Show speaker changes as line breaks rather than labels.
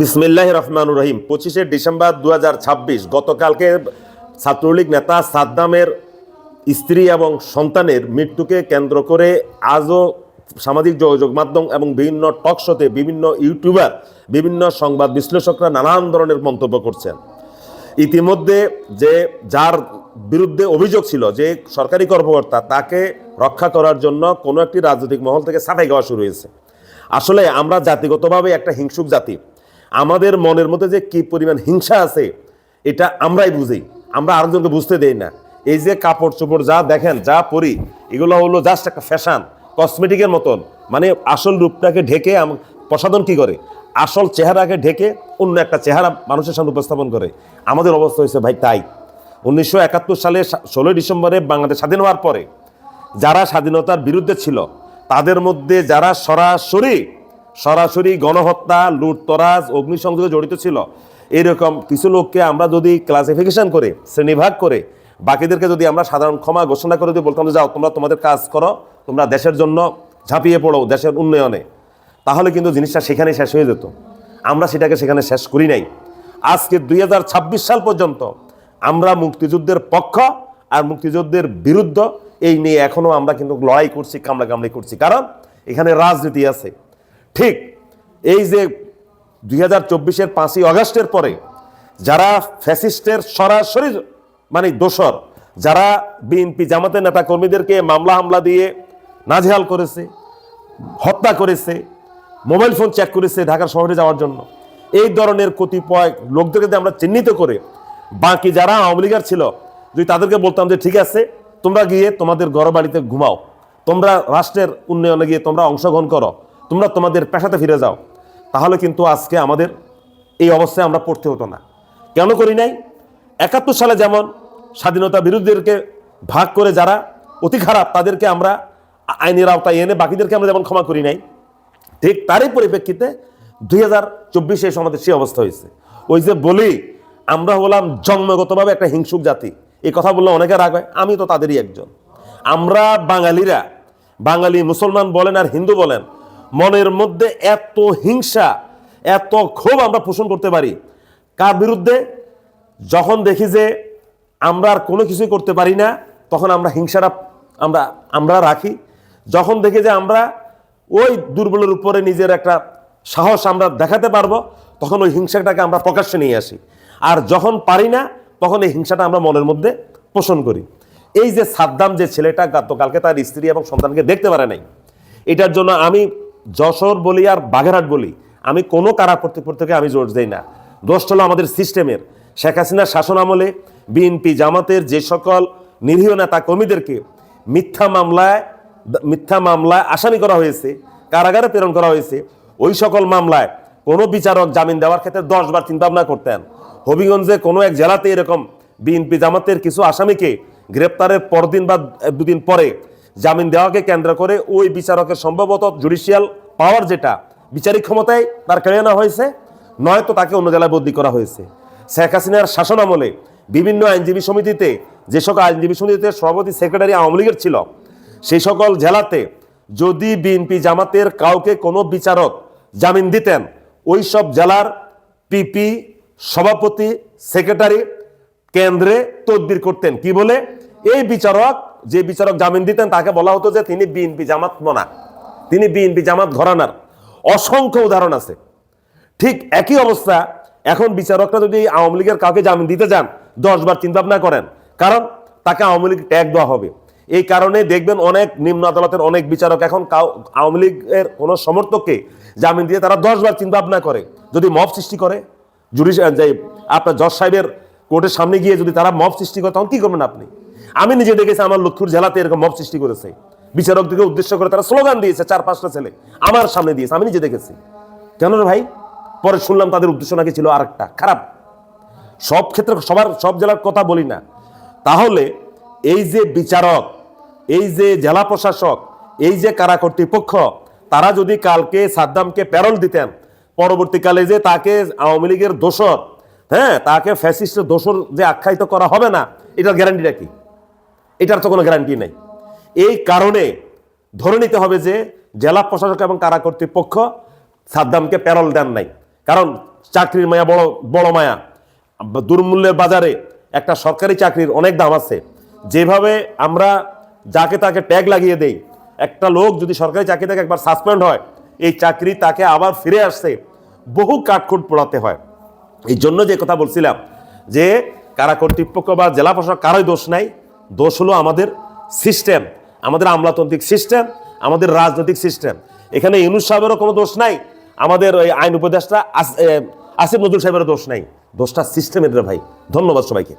বিসমিল্লাহ রহমান রহিম। পঁচিশে ডিসেম্বর দু হাজার ছাব্বিশ, গতকালকে ছাত্রলীগ নেতা সাদ্দামের স্ত্রী এবং সন্তানের মৃত্যুকে কেন্দ্র করে আজও সামাজিক যোগাযোগ মাধ্যম এবং বিভিন্ন টক শোতে বিভিন্ন ইউটিউবার, বিভিন্ন সংবাদ বিশ্লেষকরা নানান ধরনের মন্তব্য করছেন। ইতিমধ্যে যে যার বিরুদ্ধে অভিযোগ ছিল যে সরকারি কর্মকর্তা তাকে রক্ষা করার জন্য কোনো একটি রাজনৈতিক মহল থেকে সাফাই গাওয়া শুরু হয়েছে। আসলে আমরা জাতিগতভাবে একটা হিংসুক জাতি। আমাদের মনের মধ্যে যে কি পরিমাণ হিংসা আছে, এটা আমরাই বুঝি। আমরা আরেকজনকে বুঝতে দেই না। এই যে কাপড় চোপড় যা দেখেন, যা পরি, এগুলো হলো জাস্ট একটা ফ্যাশন কসমেটিকের মতন। মানে আসল রূপটাকে ঢেকে প্রসাধন কি করে? আসল চেহারাকে ঢেকে অন্য একটা চেহারা মানুষের সামনে উপস্থাপন করে। আমাদের অবস্থা হয়েছে ভাই তাই। উনিশশো একাত্তর সালে ষোলোই ডিসেম্বরে বাংলাদেশ স্বাধীন হওয়ার পরে যারা স্বাধীনতার বিরুদ্ধে ছিল, তাদের মধ্যে যারা সরাসরি সরাসরি গণহত্যা, লুটতরাজ, অগ্নিসংযোগে জড়িত ছিল। এরকম কিছু লোককে আমরা যদি ক্লাসিফিকেশন করে শ্রেণীভাগ করে, বাকিদেরকে যদি আমরা সাধারণ ক্ষমা ঘোষণা করে দিয়ে বলতাম যে, যাও, তোমরা তোমাদের কাজ করো, তোমরা দেশের জন্য ঝাঁপিয়ে পড়ো, দেশের উন্নয়নে, তাহলে কিন্তু জিনিসটা সেখানেই শেষ হয়ে যেত। আমরা সেটাকে সেখানে শেষ করি নাই। আজকে দুই হাজার ছাব্বিশ সাল পর্যন্ত আমরা মুক্তিযুদ্ধের পক্ষ আর মুক্তিযুদ্ধের বিরুদ্ধ, এই নিয়ে এখনও আমরা কিন্তু লড়াই করছি কামড়া কামড়ি করছি। কারণ এখানে রাজনীতি আছে। ঠিক এই যে দুই হাজার চব্বিশের পাঁচই অগস্টের পরে যারা ফ্যাসিস্টের সরাসরি মানে দোসর যারা বিএনপি জামাতের নেতা কর্মীদেরকে মামলা হামলা দিয়ে নাজেহাল করেছে, হত্যা করেছে, মোবাইল ফোন চেক করেছে ঢাকার শহরে যাওয়ার জন্য, এই ধরনের কতিপয় লোকদেরকে আমরা চিহ্নিত করে, বাকি যারা আওয়ামী লীগের ছিল, যদি তাদেরকে বলতাম যে ঠিক আছে, তোমরা গিয়ে তোমাদের ঘর বাড়িতে ঘুমাও, তোমরা রাষ্ট্রের উন্নয়নে গিয়ে তোমরা অংশগ্রহণ করো তোমরা তোমাদের পেশাতে ফিরে যাও, তাহলে কিন্তু আজকে আমাদের এই অবস্থায় আমরা পড়তে হতো না। কেন করি নাই? একাত্তর সালে যেমন স্বাধীনতা বিরোধীদেরকে ভাগ করে যারা অতি খারাপ, তাদেরকে আমরা আইনের আওতায় এনে বাকিদেরকে আমরা যেমন ক্ষমা করি নাই, ঠিক তারই পরিপ্রেক্ষিতে দুই হাজার চব্বিশে এসে আমাদের সেই অবস্থা হয়েছে। ওই যে বলি, আমরা হলাম জন্মগতভাবে একটা হিংসুক জাতি। এই কথা বললে অনেকে রাগ হয় আমি তো তাদেরই একজন। আমরা বাঙালিরা, বাঙালি মুসলমান বলেন আর হিন্দু বলেন মনের মধ্যে এত হিংসা, এত ক্ষোভ আমরা পোষণ করতে পারি। কার বিরুদ্ধে? যখন দেখি যে আমরা আর কোনো কিছুই করতে পারি না, তখন আমরা হিংসাটা আমরা আমরা রাখি। যখন দেখি যে আমরা ওই দুর্বলের উপরে নিজের একটা সাহস আমরা দেখাতে পারব, তখন ওই হিংসাটাকে আমরা প্রকাশ্যে নিয়ে আসি। আর যখন পারি না, তখন এই হিংসাটা আমরা মনের মধ্যে পোষণ করি। এই যে সাদ্দাম যে ছেলেটা গতকালকে তার স্ত্রী এবং সন্তানকে দেখতে পারে নাই, এটার জন্য আমি যশোর বলি আর বাগেরহাট বলি, আমি কোনো কারা কর্তৃপক্ষকে আমি জোর দেই না। দোষ হলো আমাদের সিস্টেমের। শেখ হাসিনার শাসন আমলে বিএনপি জামাতের যে সকল নিরীহ নেতা কর্মীদেরকে মিথ্যা মামলায় মিথ্যা মামলায় আসামি করা হয়েছে, কারাগারে প্রেরণ করা হয়েছে, ওই সকল মামলায় কোনো বিচারক জামিন দেওয়ার ক্ষেত্রে দশবার চিন্তা ভাবনা করতেন হবিগঞ্জে কোনো এক জেলাতে এরকম বিএনপি জামাতের কিছু আসামিকে গ্রেপ্তারের পরদিন বা দুদিন পরে জামিন দেওয়াকে কেন্দ্র করে ওই বিচারকের সম্ভবত জুডিশিয়াল পাওয়ার যেটা, বিচারিক ক্ষমতায় তার কেড়ে নেওয়া হয়েছে, নয়তো তাকে অন্য জেলায় বদলি করা হয়েছে। শেখ হাসিনার শাসন আমলে বিভিন্ন আইনজীবী সমিতিতে, যে সকল আইনজীবী সমিতিতে সভাপতি সেক্রেটারি আওয়ামী লীগের ছিল, সেই সকল জেলাতে যদি বিএনপি জামাতের কাউকে কোনো বিচারক জামিন দিতেন, ওই সব জেলার পিপি, সভাপতি, সেক্রেটারি কেন্দ্রে তদবির করতেন। কি বলে? এই বিচারক যে বিচারক জামিন দিতেন, তাকে বলা হতো যে তিনি বিএনপি জামাত মনা। তিনি বিএনপি জামাত ঘরানার। অসংখ্য উদাহরণ আছে। ঠিক একই অবস্থা, এখন বিচারকরা যদি আওয়ামী লীগের কাউকে জামিন দিতে যান দশবার চিন্তা ভাবনা করেন। কারণ তাকে আওয়ামী লীগ ট্যাগ দেওয়া হবে। এই কারণে দেখবেন অনেক নিম্ন আদালতের অনেক বিচারক এখন কাউ- আওয়ামী লীগের কোনো সমর্থককে জামিন দিয়ে তারা দশবার চিন্তা ভাবনা করে। যদি মব সৃষ্টি করে জুডিশ আপনার জজ সাহেবের কোর্টের সামনে গিয়ে যদি তারা মব সৃষ্টি করে, তখন কি করবেন আপনি? আমি নিজে দেখেছি আমার লক্ষ্মীর জেলাতে এরকম মব সৃষ্টি করেছে। বিচারকদেরকে উদ্দেশ্য করে তারা স্লোগান দিয়েছে, চার পাঁচটা ছেলে আমার সামনে দিয়েছে, আমি নিজে দেখেছি। কেন রে ভাই? পরে শুনলাম তাদের উদ্দেশ্য নাকি ছিল আরেকটা, খারাপ। সব ক্ষেত্রে সবার, সব জেলার কথা বলি না। তাহলে এই যে বিচারক, এই যে জেলা প্রশাসক, এই যে কারা কর্তৃপক্ষ, তারা যদি কালকে সাদ্দামকে প্যারল দিতেন, পরবর্তীকালে যে তাকে আওয়ামী লীগের দোষর হ্যাঁ তাকে ফ্যাসিস্টের দোষর যে আখ্যায়িত করা হবে না, এটার গ্যারান্টিটা কি? এটার তো কোনো গ্যারান্টি নেই। এই কারণে ধরে নিতে হবে যে জেলা প্রশাসক এবং কারা কর্তৃপক্ষ সাদ্দামকে প্যারল দেন নাই। কারণ চাকরির মায়া বড় বড় মায়া। দুর্মূল্যের বাজারে একটা সরকারি চাকরির অনেক দাম আছে। যেভাবে আমরা যাকে তাকে ট্যাগ লাগিয়ে দেই, একটা লোক যদি সরকারি চাকরি থেকে একবার সাসপেন্ড হয়, এই চাকরি তাকে আবার ফিরে আসছে বহু কাঠখুট পোড়াতে হয়। এই জন্য যে কথা বলছিলাম, যে কারা কর্তৃপক্ষ বা জেলা প্রশাসক কারোই দোষ নাই। দোষ হলো আমাদের সিস্টেম, আমাদের আমলাতান্ত্রিক সিস্টেম, আমাদের রাজনৈতিক সিস্টেম। এখানে ইউনুস সাহেবেরও কোনো দোষ নাই, আমাদের ওই আইন উপদেষ্টা আসিফ নজরুল সাহেবেরও দোষ নাই। দোষটা সিস্টেমের ভাই। ধন্যবাদ সবাইকে।